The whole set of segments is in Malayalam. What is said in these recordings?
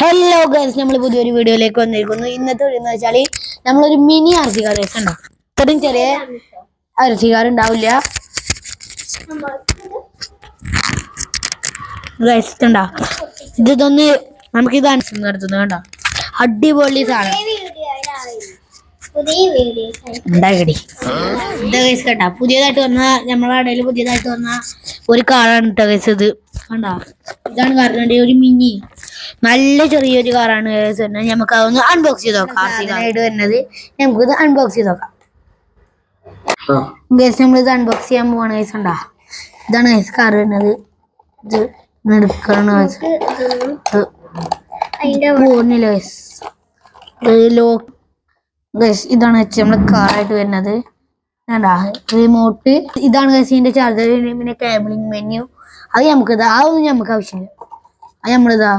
ഹലോ ഗൈസ് നമ്മൾ പുതിയൊരു വീഡിയോയിലേക്ക് വന്നിരിക്കുന്നു. ഇന്നത്തെ വീഡിയോ എന്ന് വെച്ചാൽ നമ്മളൊരു മിനി അർജികാർ ഗൈസ് ഉണ്ടോ? ഇത്രയും ചെറിയ അർജികാർ ഉണ്ടാവില്ല. ഗൈസ് ഇത് ഇതൊന്ന് നമുക്ക് ഇത് അനുസരിച്ച് നടത്തുന്നു കണ്ടോ? അടിപൊളി സാധനം. കണ്ട? പുതിയതായിട്ട് വന്ന നമ്മളെ ഇടയിൽ പുതിയതായിട്ട് വന്ന ഒരു കാറാണ് കേട്ടോ ഗൈസ് ഇത്. കണ്ടോ? ഇതാണ് കാറിന്റെ ഒരു മിനി നല്ല ചെറിയൊരു കാറാണ് നമുക്ക് അതൊന്ന് അൺബോക്സ് ചെയ്ത് നോക്കാം. ആയിട്ട് വരുന്നത്. നമുക്ക് ഇത് അൺബോക്സ് ചെയ്ത് നോക്കാം. ഗൈസ് നമ്മൾ ഇത് അൺബോക്സ് ചെയ്യാൻ പോവാണ് ഗൈസ് ഉണ്ടാ ഇതാണ് ഗൈസ് കാർ വരുന്നത്. ഇത് എടുക്കണം പോകുന്നില്ല ഗൈസ് ലോ ഗൈസ് ഇതാണ് വെച്ച് നമ്മൾ കാറായിട്ട് വരുന്നത്. വേണ്ടാ റിമോട്ട് ഇതാണ് ഗൈസ് ഇതിന്റെ ചാർജർ പിന്നെ കേബിളിംഗ് മെനു അത് നമുക്ക് അതൊന്നും നമുക്ക് ആവശ്യമില്ല. അത് നമ്മളിതാ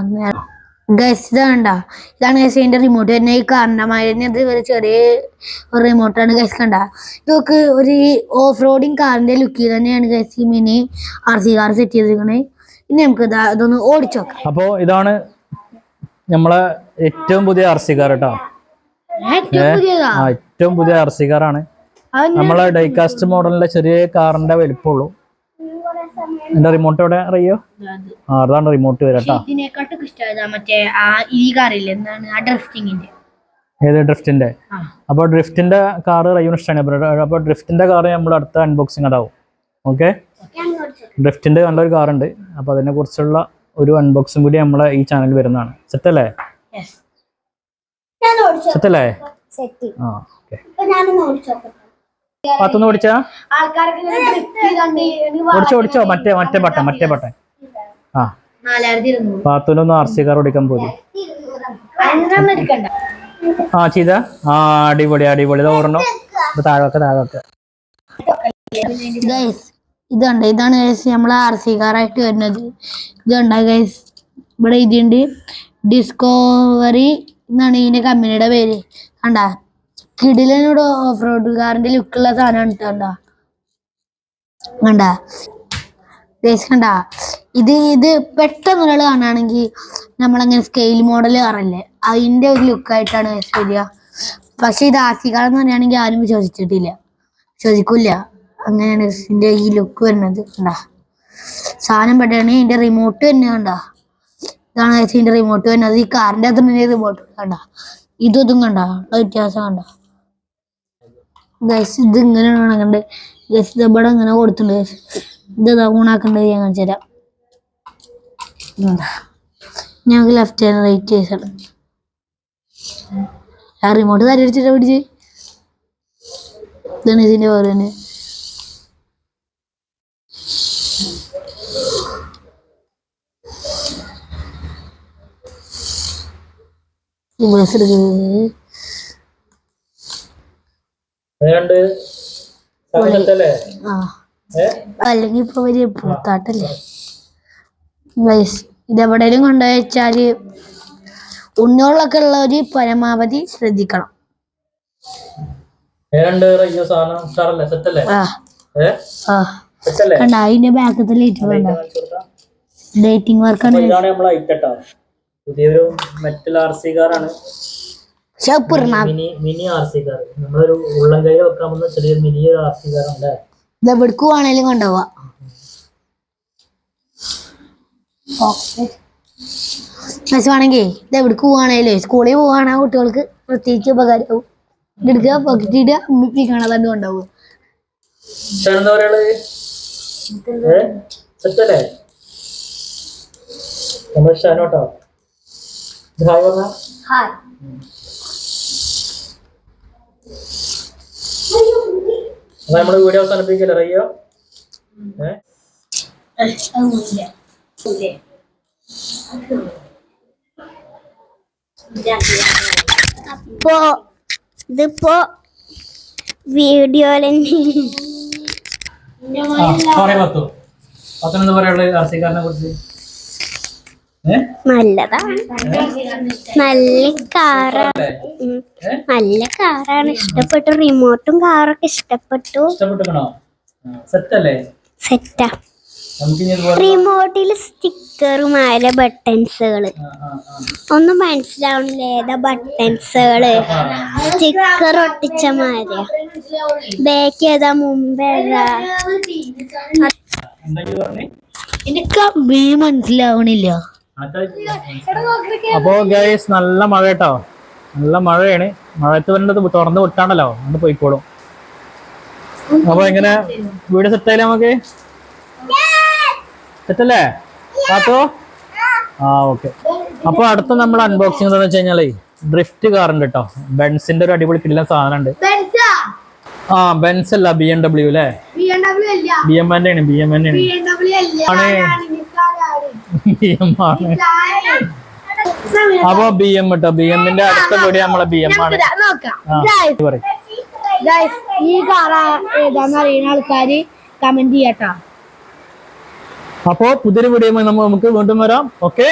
ഗൈസ് ഇതാണ്ട ഇതാണ് ഗൈസ് എന്റെ റിമോട്ട് തന്നെ. ഈ ഇത് ഒരു ചെറിയ റിമോട്ടാണ് ഗൈസ് കണ്ട. ഇതൊക്കെ ഒരു ഓഫ് റോഡിങ് കാറിന്റെ ലുക്കിൽ തന്നെയാണ് ഗൈസ് ഈ mini R C car set ചെയ്തിരിക്കണേ. ഇനി നമുക്ക് ഇതാ ഇതൊന്ന് ഓടിച്ചു നോക്കാം. അപ്പോൾ ഇതാണ് നമ്മളെ ഏറ്റവും പുതിയ ആർ സി കാർ കേട്ടോ ഏറ്റവും പുതിയ ആർ സി കാറാണ് നമ്മളെ ഡൈകാസ്റ്റ് മോഡലിന്റെ ചെറിയ കാറിന്റെ വലിപ്പമുള്ളൂ. എന്റെ റിമോട്ട് എവിടെ അറിയോ? ആ അതാണ് റിമോട്ട് വരാം കേട്ടോ ഇതിനെക്കാട്ടൊക്കെ ഇഷ്ടമായതാ മറ്റേ ആ ഈ കാറില്ലേ എന്താണ്? ആ ഡ്രഫ്റ്റിങ്ങിന്റെ. ഏത് ഡ്രിഫ്റ്റിന്റെ? അപ്പോൾ ഡ്രിഫ്റ്റിന്റെ കാർ റയ്യൂൺ ഇഷ്ടമാണ് അപ്പോൾ ഡ്രിഫ്റ്റിന്റെ കാർ നമ്മൾ അടുത്ത അൺബോക്സിംഗ് അതാവും ഓക്കെ? ഡ്രിഫ്റ്റിന്റെ നല്ലൊരു കാറുണ്ട്. അപ്പോൾ അതിനെ കുറിച്ചുള്ള ഒരു അൺബോക്സിംഗ് കൂടി നമ്മളെ ഈ ചാനലിൽ വരുന്നതാണ്. സെറ്റല്ലേ സെറ്റല്ലേ സെറ്റ് ആ ഓക്കെ. പത്തൊന്ന് ഓടിച്ചാ ഓടിച്ചോ? ഓടിച്ചോ മറ്റേ മറ്റേ ബട്ടൺ മറ്റേ ബട്ടൺ ആ. പാത്തുനൊന്ന് ആർ സി കാർ ഓടിക്കാൻ പോയി ആ ചെയ്ത? ആ അടിപൊളി അടിപൊളി. ഓർണോ താഴൊക്കെ താഴെ താഴെ ഗൈസ് ഇതുണ്ട്. ഇതാണ് ഗൈസ് നമ്മളെ ആർ സി കാറായിട്ട് വരുന്നത്. ഇതുണ്ട് ഗൈസ് ഇവിടെ ഇതുണ്ട് ഡിസ്കോവറി എന്നാണ് ഇതിന്റെ കമ്പനിയുടെ പേര്. കണ്ട? കിടിലനോട് ഓഫ് റോഡ് കാറിന്റെ ലുക്കുള്ള സാധനമാണ് കണ്ട? കണ്ട കണ്ട? ഇത് ഇത് പെട്ടെന്ന് ഒരാൾ കാണുകയാണെങ്കിൽ നമ്മളങ്ങനെ സ്കെയിൽ മോഡൽ കാറല്ലേ അതിന്റെ ഒരു ലുക്കായിട്ടാണ് ഐശ്വര്യ പക്ഷെ ഇത് സി എന്ന് പറയുകയാണെങ്കിൽ ആരും ചോദിച്ചിട്ടില്ല വിശ്വസിക്കില്ല. അങ്ങനെയാണ് ഇതിന്റെ ഈ ലുക്ക് വരുന്നത്. കണ്ട? സാധനം പെട്ടാണ് ഇതിന്റെ റിമോട്ട് തന്നെ കണ്ട. ഇതാണ് ഇതിന്റെ റിമോട്ട് വരുന്നത്. ഈ കാറിന്റെ അകത്ത് റിമോട്ട് കണ്ട? ഇതും ഇതും കണ്ട? വ്യത്യാസം കണ്ട? ഗൈസ് ഇത് ഇങ്ങനെയാണ് ഉണക്കണ്ട് ഗൈസ് ഇത് ഇവിടെ ഇങ്ങനെ കൊടുത്തിട്ടുണ്ട്. ഗസ് ഇത് ഊണാക്കണ്ടത് ഞാൻ കാണിച്ചു തരാം. ഞങ്ങൾക്ക് ലെഫ്റ്റ് ഹാൻഡ് റൈറ്റ് സൈഡ് ആ റിമോട്ട് തരി അടിച്ചിട്ടാ പിടിച്ച് ഇതാണ് ഇതിന്റെ തന്നെ. റിവേഴ്സ് എടുക്കുന്നത് ആ. അല്ലെങ്കിൽ ഇപ്പൊ വലിയ പൂത്താട്ടല്ലേ? ഗൈസ് ഇതെവിടെയും കൊണ്ടുപോയി വെച്ചാൽ ഉള്ള ഒരു പരമാവധി ശ്രദ്ധിക്കണം. കണ്ട? അതിന്റെ ബാക്കത്തെ ലൈറ്റ് വേണ്ട ഡേറ്റിംഗ് വർക്കാണ് പുതിയൊരു മെറ്റൽ ആർ സി കാറാണ് മിനി മിനി നമ്മളൊരു ഉള്ളം ചെറിയ മിനി കൊണ്ടുപോവാ. ണെങ്കിൽ ഇത് എവിടേക്ക് പോവാണേലേ സ്കൂളിൽ പോവാണ് കുട്ടികൾക്ക് പ്രത്യേകിച്ച് ഉപകാരമാവും എടുക്കുക പൊക്കിട്ടിട്ട് കാണാൻ തന്നെ കൊണ്ടുപോകും ഹായ് പറഞ്ഞ ഹായ് അപ്പൊ നമ്മൾ വീഡിയോ അവസാനിപ്പിക്കല്ലേ അറിയോ അപ്പോ ഇതിപ്പോ വീഡിയോയിൽ പത്തു പത്തിനെന്താ പറയാനുള്ളത് ആർ സി കാറിനെ കുറിച്ച്. നല്ലതാണ്. നല്ല കാറാണ് നല്ല കാറാണ് ഇഷ്ടപ്പെട്ടു. റിമോട്ടും കാറൊക്കെ ഇഷ്ടപ്പെട്ടു. സെറ്റ് റിമോട്ടിൽ സ്റ്റിക്കറും ആയ ബട്ടൺസുകൾ ഒന്നും മനസ്സിലാവണില്ല ഏതാ ബട്ടൺസുകൾ സ്റ്റിക്കർ ഒട്ടിച്ച മാതിരിയാ. ബാക്ക് ഏതാ മുമ്പ് ഏതാ? എനിക്ക് ബി മനസ്സിലാവണില്ല. അപ്പോ ഗൈസ് നല്ല മഴ കേട്ടോ. നല്ല മഴയാണ്. മഴയത്ത് വരേണ്ടത് തുറന്ന് വിട്ടാണല്ലോ. അങ്ങോട്ട് പോയിക്കോളും. അപ്പൊ എങ്ങനെ? വീട് സെറ്റ് ആയില്ലേ നമുക്ക്? സെറ്റല്ലേ കാത്തോ? ആ ഓക്കെ അപ്പൊ അടുത്ത നമ്മൾ അൺബോക്സിംഗ് എന്താണെന്ന് വെച്ച് കഴിഞ്ഞാലേ ഡ്രിഫ്റ്റ് കാർ ഉണ്ട് കേട്ടോ. ബെൻസിന്റെ ഒരു അടിപൊളി കിട്ടില്ല സാധനം ഉണ്ട് ആ ബെൻസ് അല്ല ബി എം ഡബ്ല്യു അല്ലേ? ബി എം ആണ് ബി എം എന്റെ ആണ്. അപ്പൊ ബി എം കേട്ടോ ബി എമ്മിന്റെ അടുത്ത വീഡിയോ നമ്മളെ ബി എം ആണ്. ഈ കാറ ഏതാന്ന് അറിയുന്ന ആൾക്കാര് കമന്റ് ചെയ്യട്ടോ. അപ്പോ പുതിയൊരു വീഡിയോ നമുക്ക് വീണ്ടും വരാം. ഓക്കെ